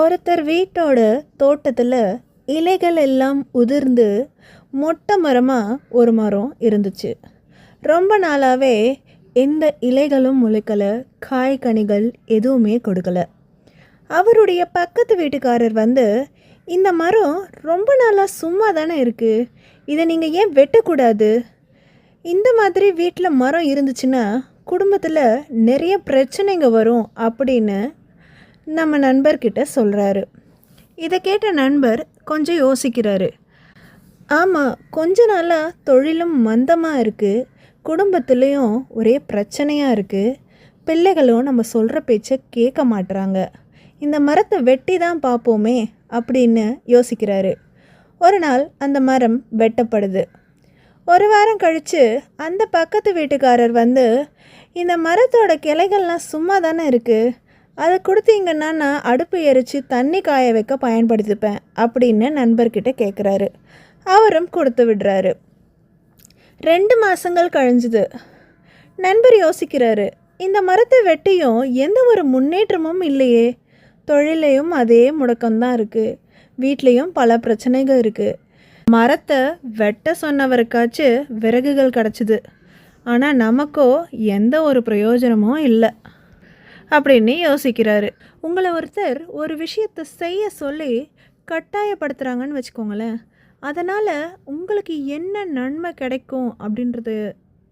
ஒருத்தர் வீட்டோட தோட்டத்தில் இலைகள் எல்லாம் உதிர்ந்து மொட்டை மரமாக ஒரு மரம் இருந்துச்சு. ரொம்ப நாளாகவே எந்த இலைகளும் முளைக்கலை காய் கனிகள் எதுவுமே கொடுக்கல. அவருடைய பக்கத்து வீட்டுக்காரர் வந்து இந்த மரம் ரொம்ப நாளாக சும்மா தானே இருக்குது இதை நீங்கள் ஏன் வெட்டக்கூடாது? இந்த மாதிரி வீட்டில் மரம் இருந்துச்சுன்னா குடும்பத்தில் நிறைய பிரச்சனைங்க வரும் அப்படின்னு நம்ம நண்பர்கிட்ட சொல்கிறாரு இதை கேட்ட நண்பர் கொஞ்சம் யோசிக்கிறாரு. ஆமாம் கொஞ்ச நாளாக தொழிலும் மந்தமாக இருக்குது குடும்பத்துலேயும் ஒரே பிரச்சனையாக இருக்குது பிள்ளைகளும் நம்ம சொல்கிற பேச்சை கேட்க மாட்டுறாங்க இந்த மரத்தை வெட்டி தான் பார்ப்போமே அப்படின்னு யோசிக்கிறாரு. ஒரு நாள் அந்த மரம் வெட்டப்படுது. ஒரு வாரம் கழித்து அந்த பக்கத்து வீட்டுக்காரர் வந்து இந்த மரத்தோட கிளைகள்லாம் சும்மா தானே இருக்குது அதை கொடுத்தீங்கன்னா நான் அடுப்பு எரித்து தண்ணி காய வைக்க பயன்படுத்திப்பேன் அப்படின்னு நண்பர்கிட்ட கேட்குறாரு அவரும் கொடுத்து விடுறாரு. ரெண்டு மாதங்கள் கழிஞ்சுது. நண்பர் யோசிக்கிறாரு. இந்த மரத்தை வெட்டியும் எந்த ஒரு முன்னேற்றமும் இல்லையே. தொழிலையும் அதே முடக்கம்தான் இருக்குது வீட்லேயும் பல பிரச்சனைகள் இருக்குது மரத்தை வெட்ட சொன்னவருக்காச்சு விறகுகள் கிடச்சிது. ஆனால் நமக்கோ எந்த ஒரு பிரயோஜனமும் இல்லை. அப்படின்னு யோசிக்கிறாரு. உங்களை ஒருத்தர் ஒரு விஷயத்தை செய்ய சொல்லி கட்டாயப்படுத்துகிறாங்கன்னு வச்சுக்கோங்களேன். அதனால் உங்களுக்கு என்ன நன்மை கிடைக்கும் அப்படின்றத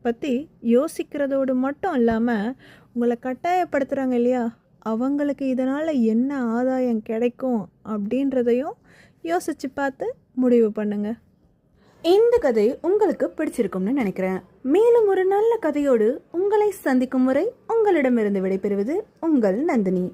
பற்றி யோசிக்கிறதோடு மட்டும் இல்லாமல் உங்களை கட்டாயப்படுத்துகிறாங்க இல்லையா? அவங்களுக்கு இதனால் என்ன ஆதாயம் கிடைக்கும் அப்படின்றதையும் யோசித்து பார்த்து முடிவு பண்ணுங்கள் இந்த கதை உங்களுக்கு பிடிச்சிருக்கும்னு நினைக்கிறேன். மேலும் ஒரு நல்ல கதையோடு உங்களை சந்திக்கும் முறை உங்களிடமிருந்து விடைபெறுவது உங்கள் நந்தினி.